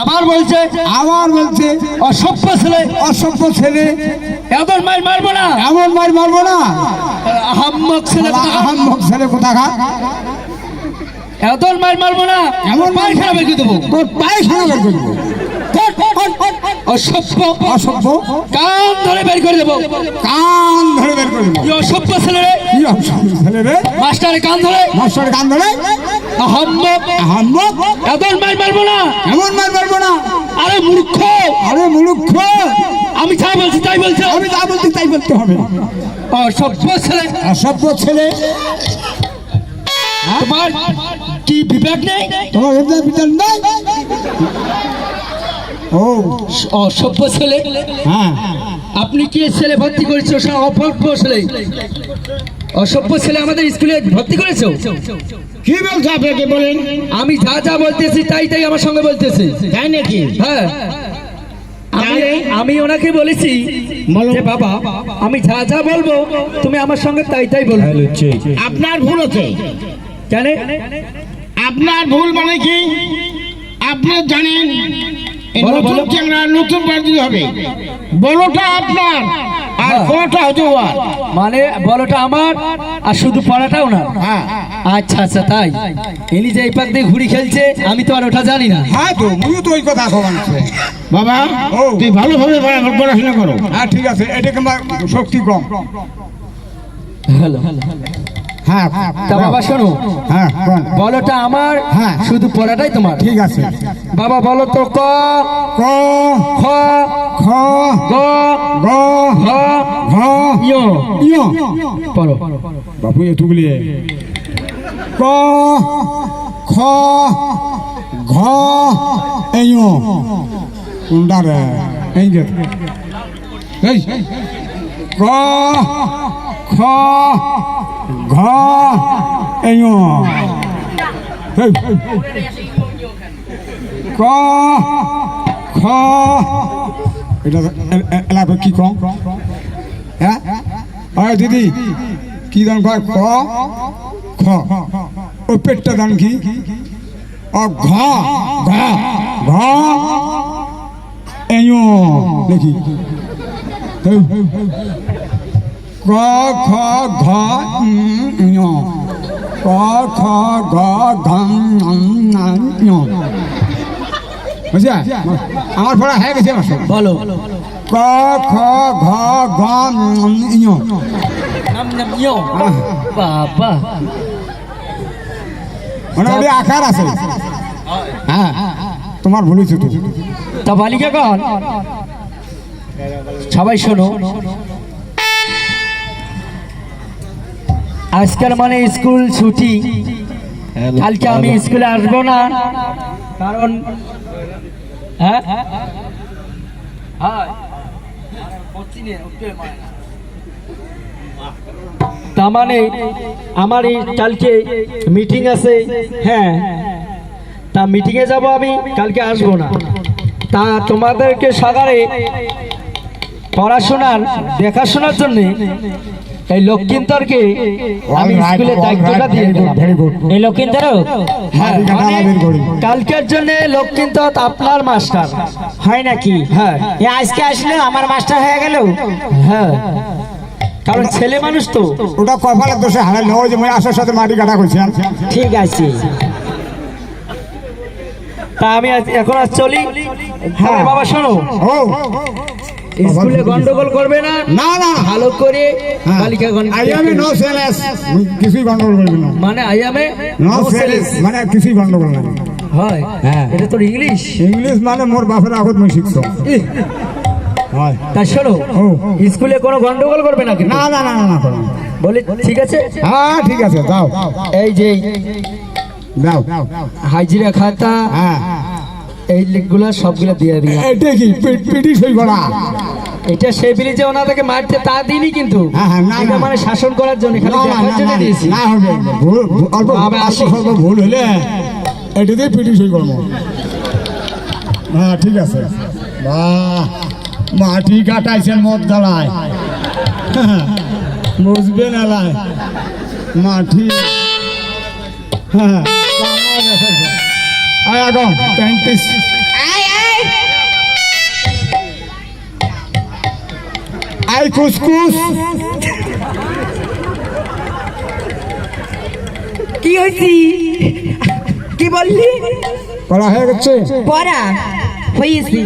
আবার বলছে আবার বলছে অসভ্য ছেলে। অসভ্য ছেলে। এমন মার মারবো না। এমন মার মারবো না। আহাম্মক ছেলে। আহাম্মক ছেলে কোথাকার? এত মার মারবো না। এমন পায়খানা বের করে দেবো। তোর পায়খানা বের করব অসভ্য। অসভ্য। কান ধরে বের করে দেবো। কান ধরে বের করব কি অসভ্য ছেলে রে? কি অসভ্য ছেলে রে? মাস্টারে কান ধরে। মাস্টার কান ধরে। আহাম্মক আহাম্মক? এত মার মারবো না। এমন মার মারবো না? আরে মূর্খ। আরে আমি যা বলছি তাই বলছে। আমি যা বলছি তাই বলতে হবে। অসভ্য ছেলে। অসভ্য ছেলে। তোমার কি বিবেক নেই? তোমার হৃদয় বিচার নাই? ও। অসভ্য ছেলে। হ্যাঁ। আপনি কি ছেলে ভর্তি করেছ? সে ছেলে। অসভ্য ছেলে আমাদের স্কুলে ভর্তি করেছ? কি বলছো আপনাকে বলেন? আমি যা যা বলতেছি তাই তাই আমার সঙ্গে বলতেছি। তাই নাকি? হ্যাঁ। আমি আমি ওনাকে বলেছি যে বাবা আমি যা যা বলব তুমি আমার সঙ্গে তাই তাই বলবে। আপনার ভুল আছে কেন আপনার ভুল মানে কি? আপনি জানেন নতুন হবে। আপনার আর হ্যাঁ। মানে বলটা আমার আর শুধু হ্যাঁ। আচ্ছা আচ্ছা তাই। ইনি যে এই পাক দিয়ে ঘুড়ি খেলছে আমি তো আর ওটা জানি না। হ্যাঁ তো মুই তো ওই কথা কমাচ্ছে বাবা তুই ভালোভাবে পড়া- পড়াশোনা করো। হ্যাঁ ঠিক আছে এটা কিংবা শক্তি কম হ্যালো। হ্যাঁ তা বাবা শোনো। হ্যাঁ কোন? বলটা আমার হ্যাঁ। শুধু পড়াটাই তোমার। ঠিক আছে। বাবা বলো তো ক ক খ খ গ গ ঘ ঘ ইয় ইয় পড়ো। বাপু এতগুলি ক খ ঘ কোনটা রে। এই যে। এই। ক খ ঘ এই এই ক খ এটা এ- এ- এলাকা কি কম হ্যাঁ হয় দিদি কি দান কয় ক খ ও পেটটা দান কি ও ঘ ঘ ঘ এই দেখি ক খ ঘ ঞ। ক খ ঘ ঘম ঞ। বুঝছে আমার পড়া হয়ে গেছে বলো। ক খ ঘ ঘ ঞ। বাবা। মানে আকার আছে। হ্যাঁ তোমার ভুল হয়েছে তো। তা বালিকা কন। সবাই শোনো। আজকাল মানে স্কুল ছুটি। কালকে আমি স্কুলে আসব না। কারণ হ্যাঁ? হ্যাঁ। তা মানে আমার এই কালকে মিটিং আছে। হ্যাঁ। তা মিটিংয়ে যাব আমি কালকে আসব না। তা তোমাদেরকে সকালে পড়াশোনার দেখাশোনার জন্য এই লক্ষ্মীন্তরকে আমি all দায়িত্বটা দিয়ে দিলাম। এই লক্ষ্মীন্তরও হ্যাঁ মানে। কালকের জন্য লক্ষ্মীন্তর আপনার মাস্টার। হয় নাকি? হ্যাঁ। এ আজকে আসলে আমার মাস্টার হয়ে গেল। হ্যাঁ। কারণ ছেলে মানুষ তো। ওটা কপালের দোষে হারাইল ওই যে আসার সাথে মাটি কাটা করছিলাম ঠিক আছে। তা আমি আজ- এখন আর চলি। হ্যাঁ। বাবা শোনো। ও। স্কুলে গন্ডগোল করবে না? না না ভালো করে হ্যাঁ। বালিকা আই আমি নো সেলেস কিছুই গন্ডগোল করবি না। মানে আই আমে নো সেলেস মানে কিছুই গন্ডগোল না। হয়। হ্যাঁ। এটা তোর ইংলিশ ইংলিশ মানে মোর বাপের আগত মই শিখছো। তা শোনো স্কুলে কোনো গন্ডগোল করবে না কিন্তু? না না না না বলে ঠিক আছে? হ্যাঁ ঠিক আছে যাও এই যে যাও হাজিরা খাতা হ্যাঁ। এই লিখগুলো সবগুলো দিয়ে দিই এটা কি? পিটি সই করা এটা সেই বিলি যে ওনাদেরকে মারতে তা দিইনি কিন্তু। হ্যাঁ, হ্যাঁ, না, এটা। মানে শাসন করার জন্য খালি দেখার জন্য দিয়েছি। না হবে। ভুল অল্প অল্প হলে এটাতেই পিটি সই করব হ্যাঁ ঠিক আছে। বাহ মাটি কাটাইছেন মদ জ্বালায় মুসবেন এলায় মাটি। হ্যাঁ। কামাল এসেছে। আয় আগো প্যান্টিস আয় আয় আই কুসকুস কি হয়েছি? কি বললি? করা হয়ে গেছে। পড়া? হয়েছি।